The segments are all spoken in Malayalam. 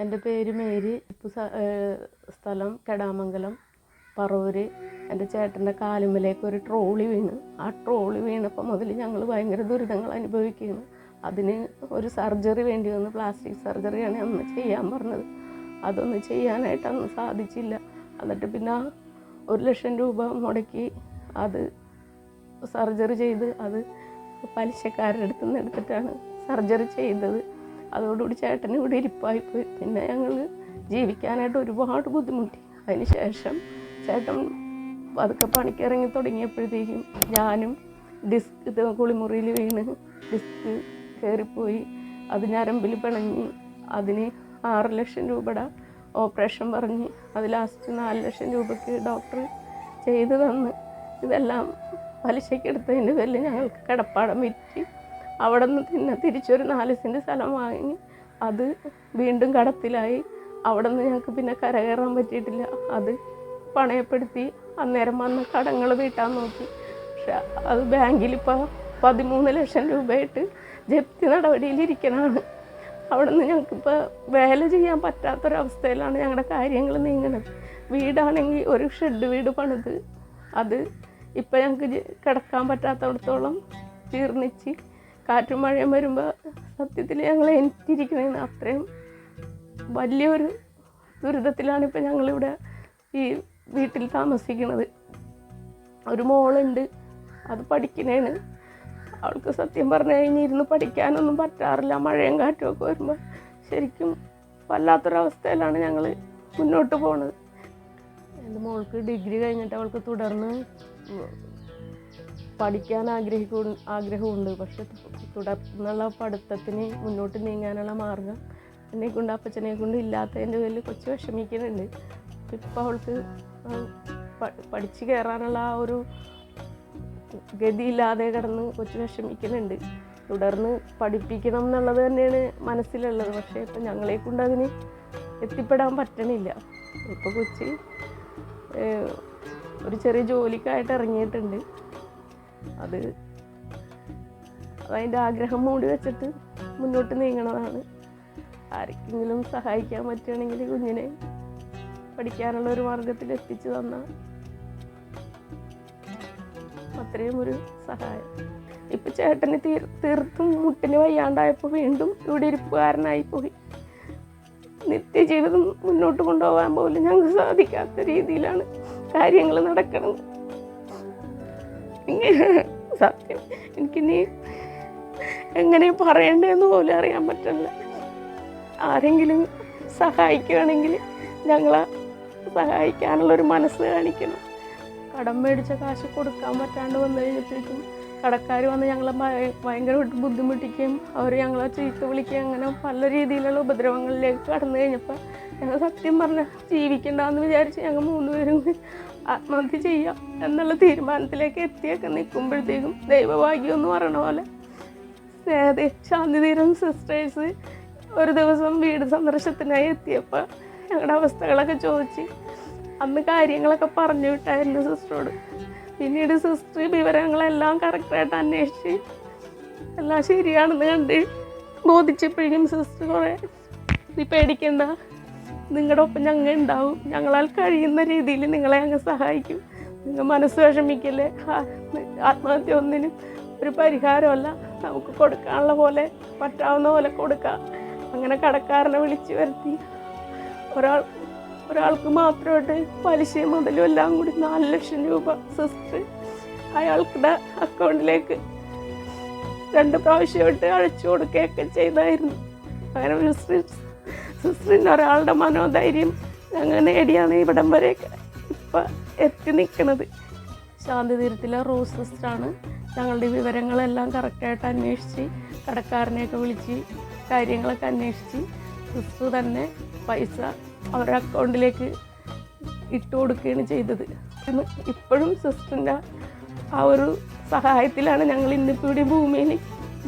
എന്റെ പേര് മേരി. സ്ഥലം കെടാമംഗലം പറവൂര്. എന്റെ ചേട്ടന്റെ കാലുമലേക്ക് ഒരു ട്രോളി വീണ്. ആ ട്രോളി വീണപ്പോൾ മുതൽ ഞങ്ങൾ ഭയങ്കര ദുരിതങ്ങൾ അനുഭവിക്കുകയാണ്. അതിന് ഒരു സർജറി വേണ്ടി വന്ന്. പ്ലാസ്റ്റിക് സർജറിയാണ് അന്ന് ചെയ്യാൻ പറഞ്ഞത്. അതൊന്നും ചെയ്യാനായിട്ട് അന്ന് സാധിച്ചില്ല. എന്നിട്ട് പിന്നെ ഒരു ലക്ഷം രൂപ മുടക്കി അത് സർജറി ചെയ്ത് അത് പലിശക്കാരുടെ അടുത്ത് നിന്ന് എടുത്തിട്ടാണ് സർജറി ചെയ്തത്. അതോടുകൂടി ചേട്ടൻ ഇരിപ്പായി പോയി പിന്നെ ഞങ്ങൾ ജീവിക്കാനായിട്ട് ഒരുപാട് ബുദ്ധിമുട്ടി. അതിന് ശേഷം ചേട്ടൻ പതുക്കെ പണിക്കിറങ്ങി തുടങ്ങിയപ്പോഴത്തേക്കും ഞാനും ഡിസ്ക് കുളിമുറിയിൽ വീണ് ഡിസ്ക് കയറിപ്പോയി അത് ഞരമ്പിൽ പിണങ്ങി. അതിന് ആറ് ലക്ഷം രൂപയുടെ ഓപ്പറേഷൻ പറഞ്ഞ് അത് ലാസ്റ്റ് നാല് ലക്ഷം രൂപയ്ക്ക് ഡോക്ടർ ചെയ്തു തന്ന്. ഇതെല്ലാം പലിശയ്ക്ക് എടുത്തതിന്റെ പേരിൽ ഞങ്ങൾക്ക് കിടപ്പാടം വിറ്റ് അവിടെ നിന്ന് പിന്നെ തിരിച്ചൊരു നാല് സെന്റ് സ്ഥലം വാങ്ങി. അത് വീണ്ടും കടത്തിലായി. അവിടെ നിന്ന് ഞങ്ങൾക്ക് പിന്നെ കരകയറാൻ പറ്റിയിട്ടില്ല. അത് പണയപ്പെടുത്തി. അന്നേരം വന്ന കടങ്ങൾ വീട്ടാൻ നോക്കി. പക്ഷെ അത് ബാങ്കിൽ ഇപ്പോൾ പതിമൂന്ന് ലക്ഷം രൂപയായിട്ട് ജപ്തി നടപടിയിലിരിക്കണതാണ് അവിടെ നിന്ന് ഞങ്ങൾക്കിപ്പോൾ വേല ചെയ്യാൻ പറ്റാത്തൊരവസ്ഥയിലാണ് ഞങ്ങളുടെ കാര്യങ്ങൾ നീങ്ങുന്നത് വീടാണെങ്കിൽ ഒരു ഷെഡ് വീട് പണിത്. അത് ഇപ്പം ഞങ്ങൾക്ക് കിടക്കാൻ പറ്റാത്തടത്തോളം ജീർണിച്ച് കാറ്റും മഴയും വരുമ്പോൾ സത്യത്തിൽ ഞങ്ങൾ എനിക്കിരിക്കുന്നതിന് അത്രയും വലിയൊരു ദുരിതത്തിലാണ് ഇപ്പം ഞങ്ങളിവിടെ ഈ വീട്ടിൽ താമസിക്കുന്നത്. ഒരു മോളുണ്ട് അത് പഠിക്കുന്നതിന് അവൾക്ക് സത്യം പറഞ്ഞു കഴിഞ്ഞ് ഇരുന്ന് പഠിക്കാനൊന്നും പറ്റാറില്ല. മഴയും കാറ്റും ഒക്കെ വരുമ്പോൾ ശരിക്കും വല്ലാത്തൊരവസ്ഥയിലാണ് ഞങ്ങൾ മുന്നോട്ട് പോണത്. എന്റെ മോൾക്ക് ഡിഗ്രി കഴിഞ്ഞിട്ട് അവൾക്ക് തുടർന്ന് പഠിക്കാൻ ആഗ്രഹിക്കും ആഗ്രഹമുണ്ട് പക്ഷെ തുടർന്നുള്ള പഠിത്തത്തിന് മുന്നോട്ട് നീങ്ങാനുള്ള മാർഗം എന്നെ കൊണ്ട് അപ്പച്ചനെ കൊണ്ട് ഇല്ലാത്തതിന്റെ പേരിൽ കൊച്ചു വിഷമിക്കുന്നുണ്ട്. ഇപ്പം അവൾക്ക് പഠിച്ച് കയറാനുള്ള ആ ഒരു ഗതിയില്ലാതെ കിടന്ന് കൊച്ചു വിഷമിക്കുന്നുണ്ട്. തുടർന്ന് പഠിപ്പിക്കണം എന്നുള്ളത് തന്നെയാണ് മനസ്സിലുള്ളത്. പക്ഷേ ഇപ്പം ഞങ്ങളെ കൊണ്ട് അതിന് എത്തിപ്പെടാൻ പറ്റണില്ല. ഇപ്പോൾ കൊച്ചി ഒരു ചെറിയ ജോലിക്കായിട്ട് ഇറങ്ങിയിട്ടുണ്ട്. അത് അതിന്റെ ആഗ്രഹം മൂടി വെച്ചിട്ട് മുന്നോട്ട് നീങ്ങണതാണ്. ആർക്കെങ്കിലും സഹായിക്കാൻ പറ്റുകയാണെങ്കിൽ കുഞ്ഞിനെ പഠിക്കാനുള്ള ഒരു മാർഗത്തിൽ എത്തിച്ചു തന്ന. അത്രയും ഒരു സഹായം. ഇപ്പം ചേട്ടന് തീർ തീർത്തും മുട്ടിന് വയ്യാണ്ടായപ്പോൾ വീണ്ടും ഇവിടെ ഇരിപ്പുകാരനായി പോയി. നിത്യജീവിതം മുന്നോട്ട് കൊണ്ടുപോകാൻ പോലും ഞങ്ങൾക്ക് സാധിക്കാത്ത രീതിയിലാണ് കാര്യങ്ങൾ നടക്കുന്നത് സത്യം എനിക്കിനി എങ്ങനെ പറയണ്ടേന്ന് പോലും അറിയാൻ പറ്റില്ല. ആരെങ്കിലും സഹായിക്കുകയാണെങ്കിൽ ഞങ്ങളെ സഹായിക്കാനുള്ളൊരു മനസ്സ് കാണിക്കണം. കടം മേടിച്ച കാശ് കൊടുക്കാൻ പറ്റാണ്ട് വന്നു കഴിഞ്ഞപ്പോഴേക്കും കടക്കാർ വന്ന് ഞങ്ങളെ ഭയ- ഭയങ്കരമായിട്ട് ബുദ്ധിമുട്ടിക്കുകയും അവർ ഞങ്ങളെ ചീത്ത വിളിക്കുകയും അങ്ങനെ പല രീതിയിലുള്ള ഉപദ്രവങ്ങളിലേക്ക് കടന്നു കഴിഞ്ഞപ്പോൾ ഞങ്ങൾ സത്യം പറഞ്ഞാൽ ജീവിക്കണ്ടെന്ന് വിചാരിച്ച് ഞങ്ങൾ മൂന്നുപേരും ആത്മഹത്യ ചെയ്യാം എന്നുള്ള തീരുമാനത്തിലേക്ക് എത്തിയൊക്കെ നിൽക്കുമ്പോഴത്തേക്കും ദൈവഭാഗ്യം എന്ന് പറയണ പോലെ സ്നേഹത്തെ ശാന്തിതീരം സിസ്റ്റേഴ്സ് ഒരു ദിവസം വീട് സന്ദർശനത്തിനായി എത്തിയപ്പോൾ ഞങ്ങളുടെ അവസ്ഥകളൊക്കെ ചോദിച്ച് അന്ന് കാര്യങ്ങളൊക്കെ പറഞ്ഞു വിട്ടായിരുന്നു സിസ്റ്ററോട്. പിന്നീട് സിസ്റ്റർ വിവരങ്ങളെല്ലാം കറക്റ്റായിട്ട് അന്വേഷിച്ച് എല്ലാം ശരിയാണെന്ന് കണ്ട് ബോധിച്ചപ്പോഴേക്കും സിസ്റ്റർ കുറേ നീ പേടിക്കണ്ട. നിങ്ങളുടെ ഒപ്പം ഞങ്ങൾ ഉണ്ടാവും. ഞങ്ങളാൽ കഴിയുന്ന രീതിയിൽ നിങ്ങളെ ഞങ്ങൾ സഹായിക്കും. നിങ്ങൾ മനസ്സ് വിഷമിക്കല്ലേ? ആത്മഹത്യ ഒന്നിനും ഒരു പരിഹാരമല്ല. നമുക്ക് കൊടുക്കാനുള്ള പോലെ പറ്റാവുന്ന പോലെ കൊടുക്കാം. അങ്ങനെ കടക്കാരനെ വിളിച്ചു വരുത്തി. ഒരാൾ ഒരാൾക്ക് മാത്രമായിട്ട് പലിശയും മുതലും എല്ലാം കൂടി നാല് ലക്ഷം രൂപ സിസ്റ്റർ അയാൾക്കുടെ അക്കൗണ്ടിലേക്ക് രണ്ട് പ്രാവശ്യമായിട്ട് അഴിച്ചു കൊടുക്കുകയൊക്കെ ചെയ്തായിരുന്നു. അങ്ങനെ ഒരു സിസ്റ്ററിന്റെ ഒരാളുടെ മനോധൈര്യം അങ്ങനെ നേടിയാണ് ഇവിടം വരെയൊക്കെ ഇപ്പം എത്തി നിൽക്കുന്നത്. ശാന്തി തീരത്തിലെ റോസ് സിസ്റ്ററാണ്. ഞങ്ങളുടെ വിവരങ്ങളെല്ലാം കറക്റ്റായിട്ട് അന്വേഷിച്ച് കടക്കാരനെയൊക്കെ വിളിച്ച് കാര്യങ്ങളൊക്കെ അന്വേഷിച്ച് സിസ്റ്റർ തന്നെ പൈസ അവരുടെ അക്കൗണ്ടിലേക്ക് ഇട്ട് കൊടുക്കുകയാണ് ചെയ്തത്. ഇപ്പോഴും സിസ്റ്ററിന്റെ ആ ഒരു സഹായത്തിലാണ് ഞങ്ങൾ ഇന്നിപ്പോൾ ഇവിടെ ഭൂമിയിൽ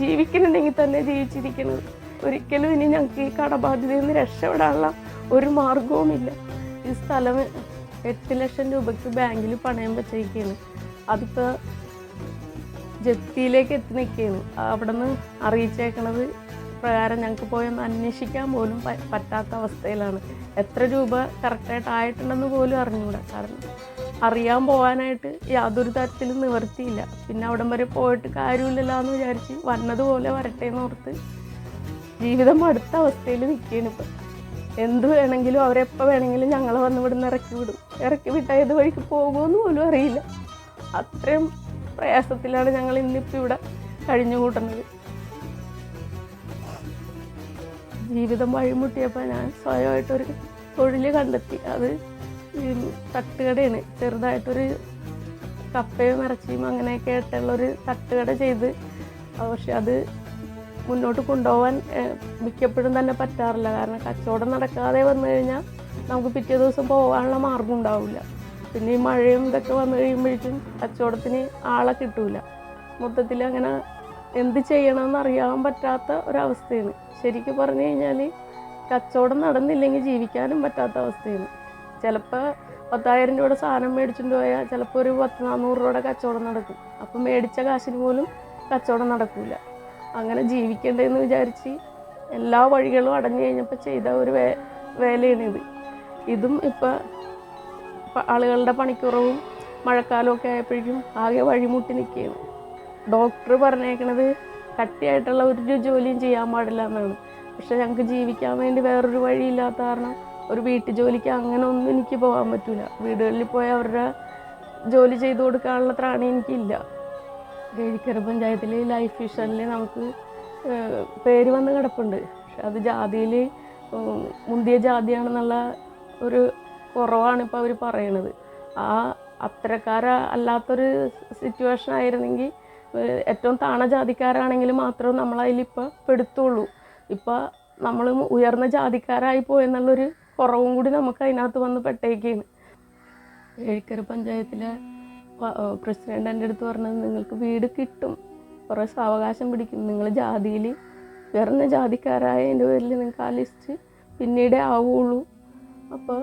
ജീവിക്കുന്നുണ്ടെങ്കിൽ തന്നെ ജീവിച്ചിരിക്കുന്നത്. ഒരിക്കലും ഇനി ഞങ്ങൾക്ക് ഈ കടബാധ്യതയിൽ നിന്ന് രക്ഷപ്പെടാനുള്ള ഒരു മാർഗവുമില്ല ഈ സ്ഥലം എട്ട് ലക്ഷം രൂപയ്ക്ക് ബാങ്കിൽ പണയം വെച്ചേക്കാണ് അതിപ്പോൾ ജപ്തിയിലേക്ക് എത്തി നിൽക്കുകയാണ്. അവിടെ നിന്ന് അറിയിച്ചേക്കണത് പ്രകാരം ഞങ്ങൾക്ക് പോയി ഒന്ന് അന്വേഷിക്കാൻ പോലും പറ്റാത്ത അവസ്ഥയിലാണ്. എത്ര രൂപ കറക്റ്റായിട്ട് ആയിട്ടുണ്ടെന്ന് പോലും അറിഞ്ഞുകൂടാ കാരണം അറിയാൻ പോകാനായിട്ട് യാതൊരു തരത്തിലും നിവർത്തിയില്ല പിന്നെ അവിടം വരെ പോയിട്ട് കാര്യമില്ലല്ലോ എന്ന് വിചാരിച്ച് വന്നതുപോലെ വരട്ടെ എന്ന് ഓർത്ത് ജീവിതം അടുത്ത അവസ്ഥയിൽ നിൽക്കുകയാണ് ഇപ്പം. എന്ത് വേണമെങ്കിലും അവരെപ്പോൾ വേണമെങ്കിലും ഞങ്ങളെ വന്ന് ഇവിടുന്ന് ഇറക്കി വിടും. ഇറക്കി വിട്ടാൽ ഏത് വഴിക്ക് പോകുമെന്ന് പോലും അറിയില്ല. അത്രയും പ്രയാസത്തിലാണ് ഞങ്ങൾ ഇന്നിപ്പോൾ ഇവിടെ കഴിഞ്ഞു കൂട്ടുന്നത് ജീവിതം വഴിമുട്ടിയപ്പോൾ ഞാൻ സ്വയമായിട്ടൊരു തൊഴിൽ കണ്ടെത്തി. അത് ഈ തട്ടുകടയാണ്. ചെറുതായിട്ടൊരു കപ്പയും ഇറച്ചിയും അങ്ങനെയൊക്കെ ആയിട്ടുള്ളൊരു തട്ടുകട ചെയ്ത് പക്ഷെ അത് മുന്നോട്ട് കൊണ്ടുപോകാൻ മിക്കപ്പോഴും തന്നെ പറ്റാറില്ല. കാരണം കച്ചവടം നടക്കാതെ വന്നു കഴിഞ്ഞാൽ നമുക്ക് പിറ്റേ ദിവസം പോകാനുള്ള മാർഗം ഉണ്ടാവില്ല. പിന്നെ ഈ മഴയും ഇതൊക്കെ വന്നു കഴിയുമ്പോഴേക്കും കച്ചവടത്തിന് ആളെ കിട്ടൂല. മൊത്തത്തിൽ അങ്ങനെ എന്ത് ചെയ്യണമെന്ന് അറിയാൻ പറ്റാത്ത ഒരവസ്ഥയാണ്. ശരിക്കും പറഞ്ഞു കഴിഞ്ഞാൽ കച്ചവടം നടന്നില്ലെങ്കിൽ ജീവിക്കാനും പറ്റാത്ത അവസ്ഥയാണ്. ചിലപ്പോൾ പത്തായിരം രൂപയുടെ സാധനം മേടിച്ചുകൊണ്ട് പോയാൽ ചിലപ്പോൾ ഒരു പത്ത് നാനൂറ് രൂപയുടെ കച്ചവടം നടക്കും. അപ്പം മേടിച്ച കാശിന് പോലും കച്ചവടം നടക്കില്ല അങ്ങനെ ജീവിക്കേണ്ടതെന്ന് വിചാരിച്ച് എല്ലാ വഴികളും അടഞ്ഞു കഴിഞ്ഞപ്പോൾ ചെയ്ത ഒരു വേ വേലയാണിത് ഇതും ഇപ്പം ആളുകളുടെ പണിക്കുറവും മഴക്കാലവും ഒക്കെ ആയപ്പോഴേക്കും ആകെ വഴിമുട്ടി നിൽക്കുകയാണ്. ഡോക്ടർ പറഞ്ഞേക്കണത് കട്ടിയായിട്ടുള്ള ഒരു ജോലിയും ചെയ്യാൻ പാടില്ല എന്നാണ്. പക്ഷെ ഞങ്ങൾക്ക് ജീവിക്കാൻ വേണ്ടി വേറൊരു വഴിയില്ലാത്ത കാരണം ഒരു വീട്ടു ജോലിക്ക് അങ്ങനെ ഒന്നും എനിക്ക് പോകാൻ പറ്റില്ല വീടുകളിൽ പോയി അവരുടെ ജോലി ചെയ്തു കൊടുക്കാനുള്ള ത്രാണി എനിക്കില്ല. ഗഴിക്കര പഞ്ചായത്തിൽ ലൈഫ് മിഷനിൽ നമുക്ക് പേര് വന്ന് കിടപ്പുണ്ട്. പക്ഷെ അത് ജാതിയിൽ മുന്തിയ ജാതിയാണെന്നുള്ള ഒരു കുറവാണ് ഇപ്പോൾ അവർ പറയണത്. ആ അത്തരക്കാര അല്ലാത്തൊരു സിറ്റുവേഷൻ ആയിരുന്നെങ്കിൽ ഏറ്റവും താണ ജാതിക്കാരാണെങ്കിൽ മാത്രമേ നമ്മളതിലിപ്പോൾ പെടുത്തുള്ളൂ. ഇപ്പോൾ നമ്മൾ ഉയർന്ന ജാതിക്കാരായി പോയെന്നുള്ളൊരു കുറവും കൂടി നമുക്ക് അതിനകത്ത് വന്ന് പെട്ടേക്കാണ്. ഏഴിക്കര പഞ്ചായത്തിലെ പ്രസിഡന്റ് എന്റെ അടുത്ത് പറഞ്ഞത് നിങ്ങൾക്ക് വീട് കിട്ടും. കുറേ സാവകാശം പിടിക്കും. നിങ്ങൾ ജാതിയിൽ ഉയർന്ന ജാതിക്കാരായ എന്റെ പേരിൽ നിങ്ങൾക്ക് ആ ലിസ്റ്റ് പിന്നീടേ ആവുള്ളൂ. അപ്പോൾ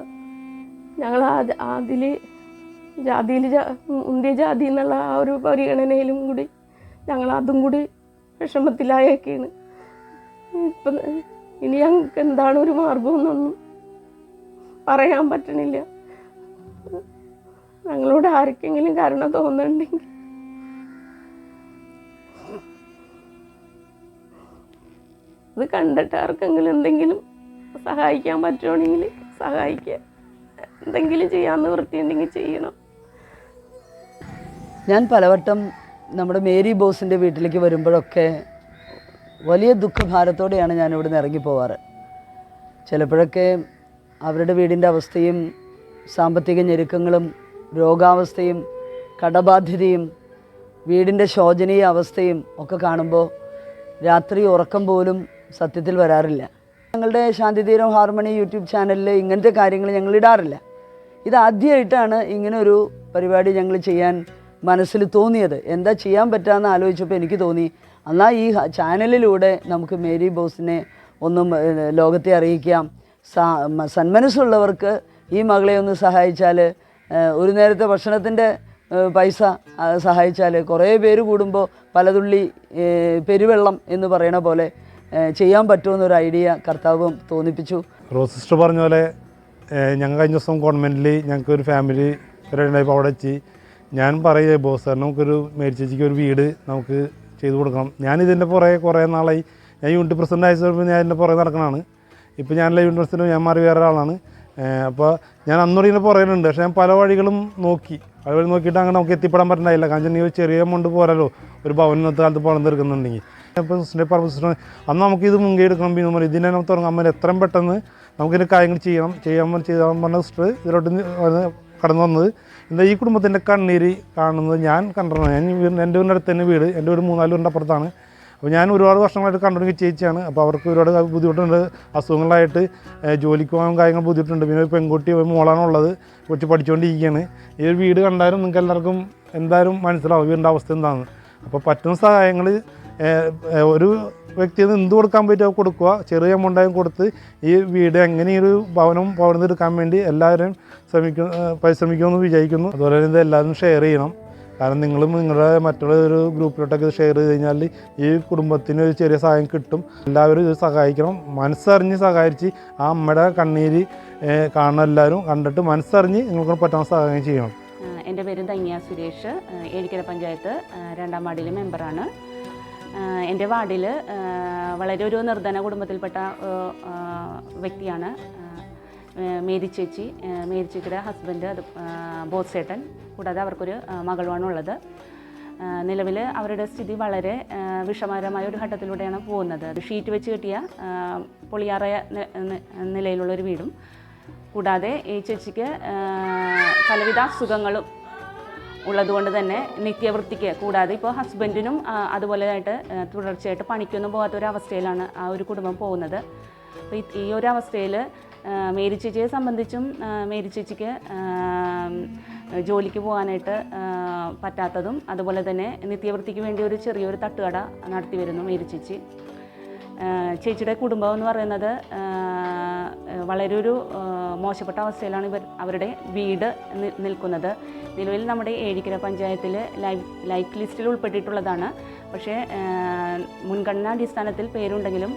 ഞങ്ങൾ അതിൽ ജാതിയിൽ മുന്തിയ ജാതി എന്നുള്ള ആ ഒരു പരിഗണനയിലും കൂടി ഞങ്ങൾ അതും കൂടി വിഷമത്തിലായൊക്കെയാണ് ഇപ്പം ഇനി ഞങ്ങൾക്ക് എന്താണ് ഒരു മാർഗമെന്നൊന്നും പറയാൻ പറ്റണില്ല. ഞങ്ങളോട് ആർക്കെങ്കിലും കരുണ തോന്നുന്നുണ്ടെങ്കിൽ ഇത് കണ്ടിട്ട് ആർക്കെങ്കിലും എന്തെങ്കിലും സഹായിക്കാൻ പറ്റുവാണെങ്കിൽ സഹായിക്കുക എന്തെങ്കിലും ചെയ്യാൻ നിവൃത്തിയുണ്ടെങ്കിൽ ചെയ്യണം. ഞാൻ പലവട്ടം നമ്മുടെ മേരി ബോസിന്റെ വീട്ടിലേക്ക് വരുമ്പോഴൊക്കെ വലിയ ദുഃഖഭാരത്തോടെയാണ് ഞാൻ ഇവിടെ ഇറങ്ങി പോവാറ് ചിലപ്പോഴൊക്കെ അവരുടെ വീടിന്റെ അവസ്ഥയും സാമ്പത്തിക ഞെരുക്കങ്ങളും രോഗാവസ്ഥയും കടബാധ്യതയും വീടിന്റെ ശോചനീയ അവസ്ഥയും ഒക്കെ കാണുമ്പോൾ രാത്രി ഉറക്കം പോലും സത്യത്തിൽ വരാറില്ല. ഞങ്ങളുടെ ശാന്തിതീരം ഹാർമണി യൂട്യൂബ് ചാനലിൽ ഇങ്ങനത്തെ കാര്യങ്ങൾ ഞങ്ങൾ ഇടാറില്ല. ഇത് ആദ്യമായിട്ടാണ് ഇങ്ങനെ ഒരു പരിപാടി ഞങ്ങൾ ചെയ്യാൻ മനസ്സിൽ തോന്നിയത്. എന്താ ചെയ്യാൻ പറ്റാമെന്ന് ആലോചിച്ചപ്പോൾ എനിക്ക് തോന്നി. എന്നാൽ ഈ ചാനലിലൂടെ നമുക്ക് മേരി ബോസിനെ ഒന്നും ലോകത്തെ അറിയിക്കാം. സന്മനസ്സുള്ളവർക്ക് ഈ മകളെ ഒന്ന് സഹായിച്ചാൽ ഒരു നേരത്തെ ഭക്ഷണത്തിന്റെ പൈസ സഹായിച്ചാൽ കുറേ പേര് കൂടുമ്പോൾ പലതുള്ളി പെരുവെള്ളം എന്ന് പറയണ പോലെ ചെയ്യാൻ പറ്റുമെന്നൊരു ഐഡിയ കർത്താവും തോന്നിപ്പിച്ചു. റോസിസ്റ്റർ സിസ്റ്റർ പറഞ്ഞ പോലെ ഞങ്ങൾ കഴിഞ്ഞ ദിവസം ഗവൺമെന്റിൽ ഞങ്ങൾക്ക് ഒരു ഫാമിലി ഉണ്ടായപ്പോൾ അവിടെ വെച്ച് ഞാൻ പറയുക ബോസ് സാർ നമുക്കൊരു മേരി ചേച്ചിക്ക് ഒരു വീട് നമുക്ക് ചെയ്തു കൊടുക്കണം. ഞാൻ ഇതിന്റെ പുറകെ കുറേ നാളായി. ഞാൻ യൂണിറ്റ് പ്രസിഡന്റ് ആയ സമയത്ത് ഞാൻ ഇതിന്റെ പുറകെ നടക്കണതാണ്. ഇപ്പോൾ ഞാനല്ല യൂണിറ്റ് പ്രസിഡന്റ് ഞാൻ മാറി വേറെ ഒരാളാണ് അപ്പോൾ ഞാൻ അന്നോട് ഇതിന്റെ പുറകിലുണ്ട് പക്ഷേ ഞാൻ പല വഴികളും നോക്കി. പല വഴി നോക്കിയിട്ട് അങ്ങനെ നമുക്ക് എത്തിപ്പെടാൻ പറ്റുന്നില്ല കാരണം ചെറിയ എമൗണ്ട് പോരല്ലോ ഒരു ഭവനത്തെ കാലത്ത് പണം തീർക്കുന്നുണ്ടെങ്കിൽ ഇപ്പോൾ സ്റ്റേ സിസ്റ്റർ അന്ന് നമുക്ക് ഇത് മുൻകൈ എടുക്കണം. പിന്നെ നമ്മൾ ഇതിനെ തുടങ്ങാൻ പറ്റും എത്രയും പെട്ടെന്ന് നമുക്കിതിന്റെ കാര്യങ്ങൾ ചെയ്യണം. ചെയ്യാൻ ചെയ്താൽ പറഞ്ഞ സിസ്റ്റർ ഇതിലോട്ട് കടന്നു വന്നത്. എന്താ ഈ കുടുംബത്തിന്റെ കണ്ണീര് കാണുന്നത് ഞാൻ കണ്ടിരുന്നത് ഞാൻ എന്റെ വീടിന്റെ അടുത്ത് തന്നെ വീട്. എന്റെ വീട് മൂന്നാൽ വീടിന്റെ അപ്പുറത്താണ്. അപ്പോൾ ഞാൻ ഒരുപാട് വർഷങ്ങളായിട്ട് കണ്ടുപിടിക്കുക ചേച്ചിയാണ് അപ്പോൾ അവർക്ക് ഒരുപാട് ബുദ്ധിമുട്ടുണ്ട്. അസുഖങ്ങളായിട്ട് ജോലിക്ക് പോകാൻ കാര്യങ്ങൾ ബുദ്ധിമുട്ടുണ്ട്. പിന്നെ പെൺകുട്ടി മോളാണുള്ളത് കൊച്ചു പഠിച്ചുകൊണ്ടിരിക്കുകയാണ്. ഈ ഒരു വീട് കണ്ടാലും നിങ്ങൾക്ക് എല്ലാവർക്കും എന്തായാലും മനസ്സിലാവും വീടിന്റെ അവസ്ഥ എന്താണെന്ന്. അപ്പോൾ പറ്റുന്ന സഹായങ്ങൾ ഒരു വ്യക്തിയിൽ നിന്ന് എന്ത് കൊടുക്കാൻ പറ്റുമോ കൊടുക്കുക. ചെറിയ എമൗണ്ടായും കൊടുത്ത് ഈ വീട് എങ്ങനെ ഒരു ഭവനം എടുക്കാൻ വേണ്ടി എല്ലാവരും ശ്രമിക്ക പരിശ്രമിക്കുമെന്ന് വിചാരിക്കുന്നു. അതുപോലെ തന്നെ ഇത് എല്ലാവരും ഷെയർ ചെയ്യണം. കാരണം നിങ്ങളും നിങ്ങളുടെ മറ്റുള്ള ഒരു ഗ്രൂപ്പിലോട്ടൊക്കെ ഷെയർ ചെയ്ത് കഴിഞ്ഞാൽ ഈ കുടുംബത്തിന് ഒരു ചെറിയ സഹായം കിട്ടും. എല്ലാവരും ഇത് സഹായിക്കണം. മനസ്സറിഞ്ഞ് സഹായിച്ച് ആ അമ്മയുടെ കണ്ണീര് കാണുന്ന എല്ലാവരും കണ്ടിട്ട് മനസ്സറിഞ്ഞ് നിങ്ങൾക്ക് പറ്റാൻ സഹായം ചെയ്യണം. എന്റെ പേര് ധന്യ സുരേഷ്. ഏഴിക്കര പഞ്ചായത്ത് രണ്ടാം വാർഡിലെ മെമ്പറാണ് എന്റെ വാർഡിൽ വളരെ ഒരു നിർധന കുടുംബത്തിൽപ്പെട്ട വ്യക്തിയാണ് മേരി ചേച്ചി. മേരി ചേച്ചിയുടെ ഹസ്ബൻഡ് അത് ബോസേട്ടൻ. കൂടാതെ അവർക്കൊരു മകളുമാണുള്ളത്. നിലവിൽ അവരുടെ സ്ഥിതി വളരെ വിഷമകരമായ ഒരു ഘട്ടത്തിലൂടെയാണ് പോകുന്നത്. ഷീറ്റ് വെച്ച് കെട്ടിയ പൊളിയാറയ നിലയിലുള്ളൊരു വീടും. കൂടാതെ ഈ ചേച്ചിക്ക് പലവിധ അസുഖങ്ങളും ഉള്ളതുകൊണ്ട് തന്നെ നിത്യവൃത്തിക്ക് കൂടാതെ ഇപ്പോൾ ഹസ്ബൻഡിനും അതുപോലെ ആയിട്ട് തുടർച്ചയായിട്ട് പണിക്കൊന്നും പോകാത്ത ഒരു അവസ്ഥയിലാണ് ആ ഒരു കുടുംബം പോകുന്നത്. അപ്പോൾ ഈ- ഒരു അവസ്ഥയിൽ മേരി ചേച്ചിയെ സംബന്ധിച്ചും മേരി ചേച്ചിക്ക് ജോലിക്ക് പോകാനായിട്ട് പറ്റാത്തതും അതുപോലെ തന്നെ നിത്യവൃത്തിക്ക് വേണ്ടി ഒരു ചെറിയൊരു തട്ടുകട നടത്തി വരുന്നു മേരി ചേച്ചി. ചേച്ചിയുടെ കുടുംബം എന്ന് പറയുന്നത് വളരെ ഒരു മോശപ്പെട്ട അവസ്ഥയിലാണ് ഇവർ അവരുടെ വീട് നിൽക്കുന്നത്. നിലവിൽ നമ്മുടെ ഏഴിക്കര പഞ്ചായത്തിൽ ലൈഫ് ലൈഫ് ലിസ്റ്റിൽ ഉൾപ്പെട്ടിട്ടുള്ളതാണ്. പക്ഷേ മുൻഗണനാടിസ്ഥാനത്തിൽ പേരുണ്ടെങ്കിലും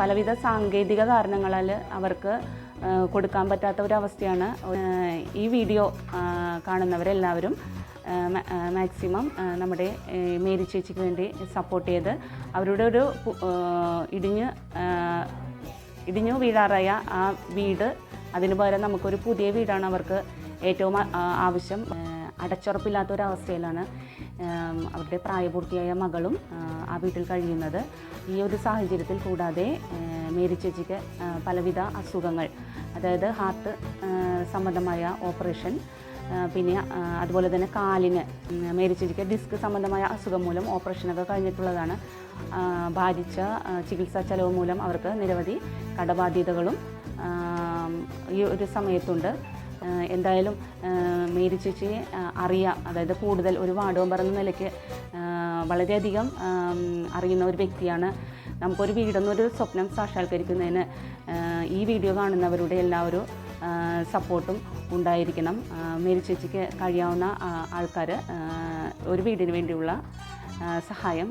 പലവിധ സാങ്കേതിക കാരണങ്ങളാൽ അവർക്ക് കൊടുക്കാൻ പറ്റാത്ത ഒരവസ്ഥയാണ് ഈ വീഡിയോ കാണുന്നവരെല്ലാവരും മാക്സിമം നമ്മുടെ മേരി ചേച്ചിക്ക് വേണ്ടി സപ്പോർട്ട് ചെയ്ത് അവരുടെ ഒരു ഇടിഞ്ഞ് ഇടിഞ്ഞു വീഴാറായ ആ വീട് അതിന് പകരം നമുക്കൊരു പുതിയ വീടാണ് അവർക്ക് ഏറ്റവും ആവശ്യം അടച്ചുറപ്പില്ലാത്തൊരവസ്ഥയിലാണ് അവരുടെ പ്രായപൂർത്തിയായ മകളും ആ, വീട്ടിൽ കഴിയുന്നത്. ഈ ഒരു സാഹചര്യത്തിൽ കൂടാതെ മേരി ചേച്ചിക്ക് പലവിധ അസുഖങ്ങൾ അതായത് ഹാർട്ട് സംബന്ധമായ ഓപ്പറേഷൻ പിന്നെ അതുപോലെ തന്നെ കാലിന് മേരി ചേച്ചിക്ക് ഡിസ്ക് സംബന്ധമായ അസുഖം മൂലം ഓപ്പറേഷനൊക്കെ കഴിഞ്ഞിട്ടുള്ളതാണ്. ബാധിച്ച ചികിത്സാ ചെലവ് മൂലം അവർക്ക് നിരവധി കടബാധ്യതകളും ഈ ഒരു സമയത്തുണ്ട്. എന്തായാലും മേരി ചേച്ചിയെ അറിയാം. അതായത് കൂടുതൽ ഒരു വാർഡ് മെമ്പർ നിലയ്ക്ക് വളരെയധികം അറിയുന്ന ഒരു വ്യക്തിയാണ്. നമുക്കൊരു വീടെന്നൊരു സ്വപ്നം സാക്ഷാത്കരിക്കുന്നതിന് ഈ വീഡിയോ കാണുന്നവരുടെ എല്ലാവരും സപ്പോർട്ടും ഉണ്ടായിരിക്കണം. മേരി ചേച്ചിക്ക് കഴിയാവുന്ന ആൾക്കാർ ഒരു വീടിന് വേണ്ടിയുള്ള സഹായം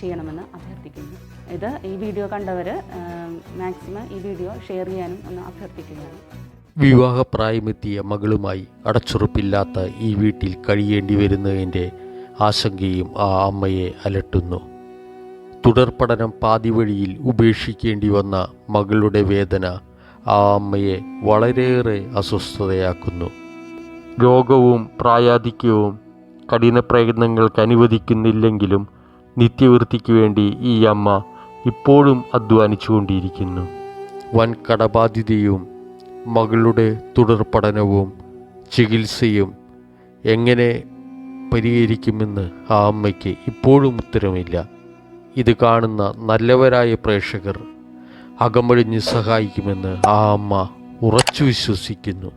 ചെയ്യണമെന്ന് അഭ്യർത്ഥിക്കുന്നു. ഇത് ഈ വീഡിയോ കണ്ടവർ മാക്സിമം ഈ വീഡിയോ ഷെയർ ചെയ്യാനും ഒന്ന് അഭ്യർത്ഥിക്കുകയാണ് വിവാഹപ്രായമെത്തിയ മകളുമായി അടച്ചുറപ്പില്ലാത്ത ഈ വീട്ടിൽ കഴിയേണ്ടി വരുന്നതിന്റെ ആശങ്കയും ആ അമ്മയെ അലട്ടുന്നു. തുടർ പഠനം പാതി വഴിയിൽ ഉപേക്ഷിക്കേണ്ടി വന്ന മകളുടെ വേദന ആ അമ്മയെ വളരെയേറെ അസ്വസ്ഥതയാക്കുന്നു. രോഗവും പ്രായാധിക്യവും കഠിന പ്രയത്നങ്ങൾക്ക് അനുവദിക്കുന്നില്ലെങ്കിലും നിത്യവൃത്തിക്ക് വേണ്ടി ഈ അമ്മ ഇപ്പോഴും അധ്വാനിച്ചുകൊണ്ടിരിക്കുന്നു. വൻ കടബാധ്യതയും മകളുടെ തുടർ പഠനവും ചികിത്സയും എങ്ങനെ പരിഹരിക്കുമെന്ന് ആ അമ്മയ്ക്ക് ഇപ്പോഴും ഉത്തരമില്ല. ഇത് കാണുന്ന നല്ലവരായ പ്രേക്ഷകർ അകമഴിഞ്ഞ് സഹായിക്കുമെന്ന് ആ അമ്മ ഉറച്ചു വിശ്വസിക്കുന്നു.